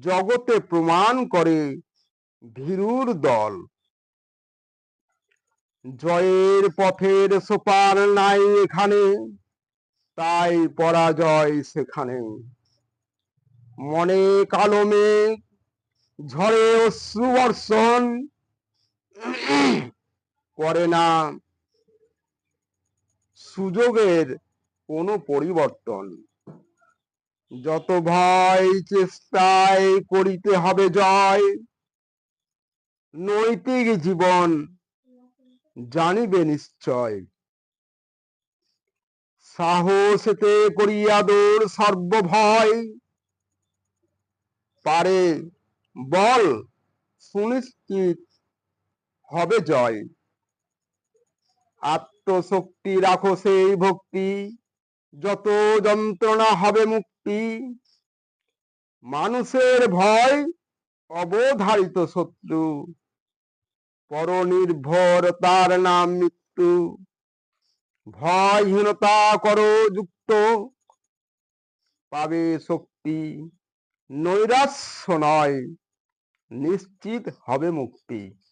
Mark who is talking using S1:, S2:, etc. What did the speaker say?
S1: জগতে প্রমাণ করে ভীরুর দল। জয়ের পথের সোপান নাই এখানে, তাই পরাজয় সেখানে। মনে কালো মেঘ, ঝড়ে অশ্রু করে না সুযোগের কোনো পরিবর্তন। যত ভয় চেষ্টায় করিতে হবে জয়। নৈতিক জীবন জানিবে নিশ্চয়। সাহসেতে করিয়া দৌড় সর্বভয়। পারে বল, সুনিশ্চিত হবে জয়। আত্মশক্তি রাখো সেই ভক্তি, যত যন্ত্রণা হবে মুক্তি। মানুষের ভয় অবধারিত শত্রু। পরনির্ভর তার নাম মৃত্যু। ভয়হীনতা করো যুক্ত। পাবে শক্তি। নৈরাশ্য নয়, নিশ্চিত হবে মুক্তি।